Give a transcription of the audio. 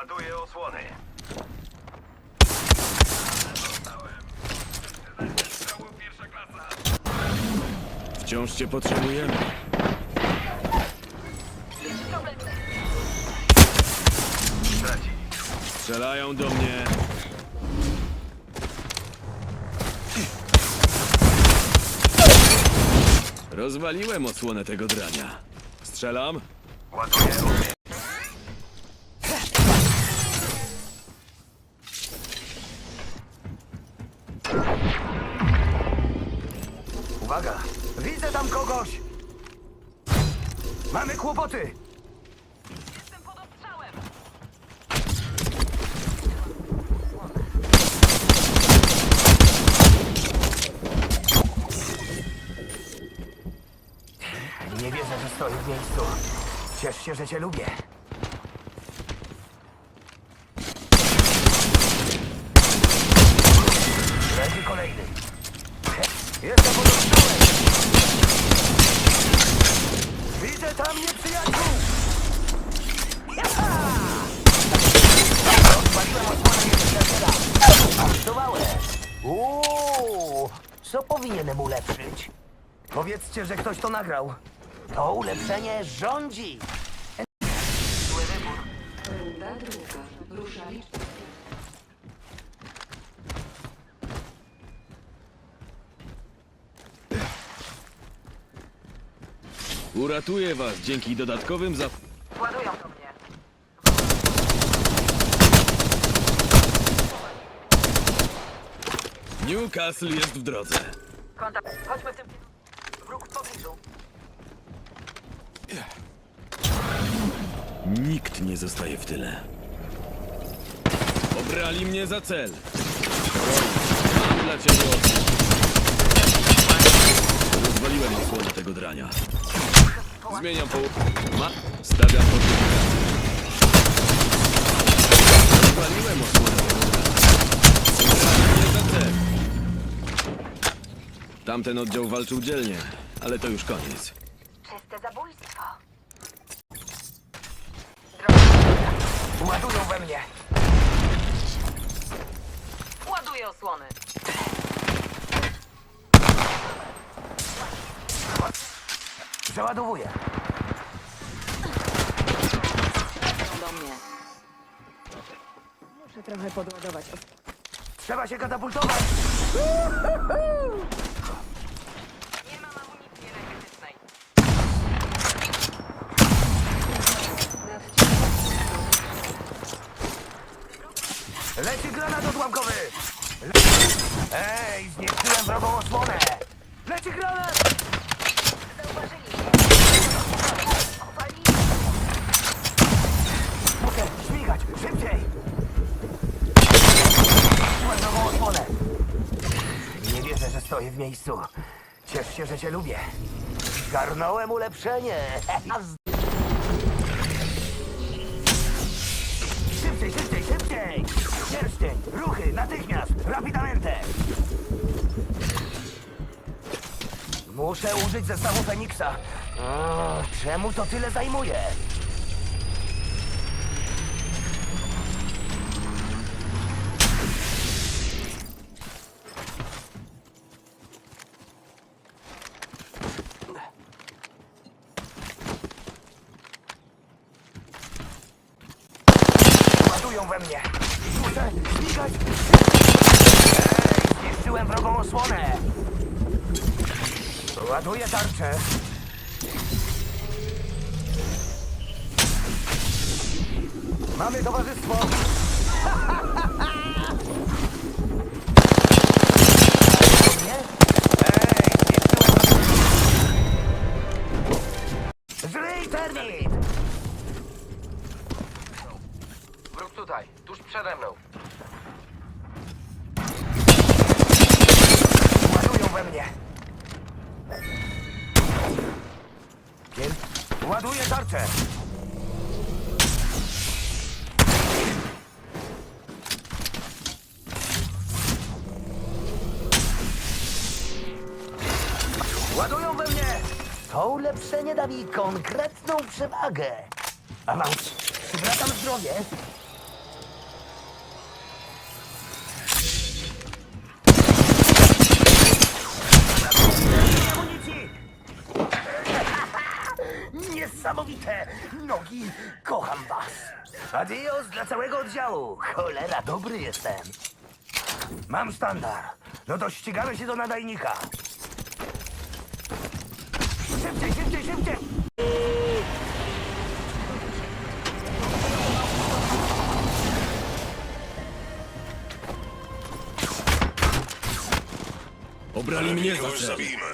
Ładuję osłony. Wciąż cię potrzebujemy. Strzelają do mnie. Rozwaliłem osłonę tego drania. Strzelam? Ładuję ogień. Uwaga! Widzę tam kogoś! Mamy kłopoty! Jestem pod ostrzałem! Nie wierzę, że stoję w miejscu. Ciesz się, że cię lubię. Kolejny. Jestem pod ostrzałem! Widzę tam nieprzyjaciół! Jaha! Rozpaliłem osłonę nieprzyjaciela. Aktowałem. Uuu, co powinienem ulepszyć? Powiedzcie, że ktoś to nagrał. To ulepszenie rządzi. Runda druga. Ruszali. Uratuję was dzięki dodatkowym zap... Ładują do mnie. Newcastle jest w drodze. Kontakt. Chodźmy w tym kierunku. Wróg w pobliżu. Nikt nie zostaje w tyle. Obrali mnie za cel. Mam dla ciebie osłonę. Rozwaliłem osłonę tego drania. Zmieniam połowę. Ma... Stawiam fortyfikację. Rozwaliłem osłonę mnie za cel. Tamten oddział walczył dzielnie, ale to już koniec. Czyste zabójstwo. Ładują we mnie. Ładuję osłony. Przeładowuję. Do mnie. Muszę trochę podładować. Trzeba się katapultować. Nie mam amunicji energetycznej. Leci granat odłamkowy. Le... Ej, zniszczyłem wrogą osłonę. Leci granat. Stoję w miejscu. Ciesz się, że cię lubię. Zgarnąłem ulepszenie. Szybciej, szybciej, szybciej! Pierścień, ruchy, natychmiast, rapidamente! Muszę użyć zestawu Feniksa. O, czemu to tyle zajmuje? Ładują we mnie. Muszę śmigać. Ej, zniszczyłem wrogą osłonę. Ładuję tarczę. Mamy towarzystwo. Nie? Ej, zniszczyłem... Żyj, termit! Wróg tutaj, tuż przede mną. Ładują we mnie. Kiel? Ładuję tarczę. Ładują we mnie. To ulepszenie da mi konkretną przewagę. Awans. Przywracam zdrowie. I te nogi. Kocham was. Adios dla całego oddziału. Cholera, dobry jestem. Mam sztandar. No to ścigamy się do nadajnika. Szybciej, szybciej, szybciej! Obrali mnie za Kogoś cel. zabijmy.